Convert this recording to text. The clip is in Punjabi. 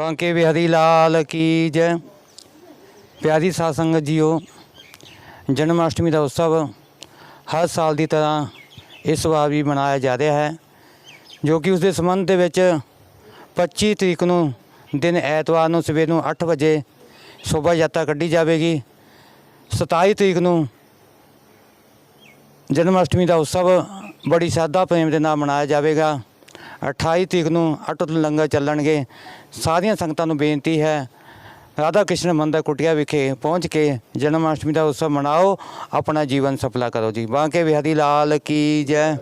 ਬਾਂਕੇ ਬਿਹਾਰੀ ਲਾਲ ਕੀ ਜੈ। ਪਿਆਰੀ ਸਾਧ ਸੰਗਤ ਜੀਓ, ਜਨਮ ਅਸ਼ਟਮੀ ਦਾ ਉਤਸਵ ਹਰ ਸਾਲ ਦੀ ਤਰ੍ਹਾਂ ਇਸ ਵਾਰ ਵੀ ਮਨਾਇਆ ਜਾ ਰਿਹਾ ਹੈ, ਜੋ ਕਿ ਉਸ ਦੇ ਸੰਬੰਧ ਦੇ ਵਿੱਚ 25 ਤਰੀਕ ਨੂੰ ਦਿਨ ਐਤਵਾਰ ਨੂੰ ਸਵੇਰ ਨੂੰ 8 ਵਜੇ ਸ਼ੋਭਾ ਯਾਤਰਾ ਕੱਢੀ ਜਾਵੇਗੀ। 27 ਤਰੀਕ ਨੂੰ ਜਨਮ ਅਸ਼ਟਮੀ ਦਾ ਉਤਸਵ ਬੜੀ ਸ਼ਰਧਾ ਪ੍ਰੇਮ ਦੇ ਨਾਲ ਮਨਾਇਆ ਜਾਵੇਗਾ। 28 ਤਰੀਕ ਨੂੰ ਅਟੁੱਟ ਲੰਗਰ ਚੱਲਣਗੇ। ਸਾਰੀਆਂ ਸੰਗਤਾਂ ਨੂੰ ਬੇਨਤੀ ਹੈ, ਰਾਧਾ ਕ੍ਰਿਸ਼ਨ ਮੰਦਰ ਕੁਟਿਆ ਵਿਖੇ ਪਹੁੰਚ ਕੇ ਜਨਮ ਅਸ਼ਟਮੀ ਦਾ ਉਤਸਵ ਮਨਾਓ, ਆਪਣਾ ਜੀਵਨ ਸਫਲਾ ਕਰੋ ਜੀ। ਬਾਂਕੇ ਬਿਹਾਰੀ ਲਾਲ ਕੀ ਜੈ।